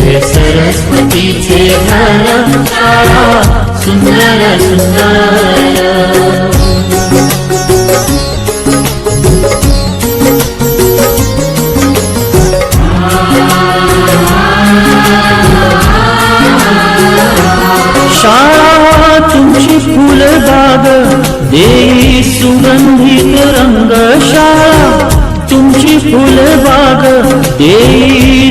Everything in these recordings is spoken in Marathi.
हे सरस्वतीचे सुंदर सुंदर शाळा तुमची फुलबाग देई सुगंधित रंग शाळा तुमची फुलबाग देई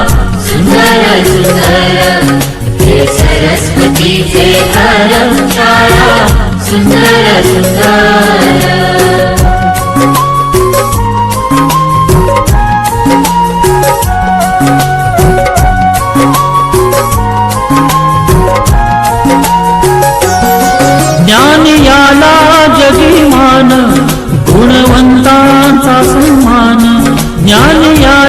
सुंदर सुंदर ज्ञान याला जगी मान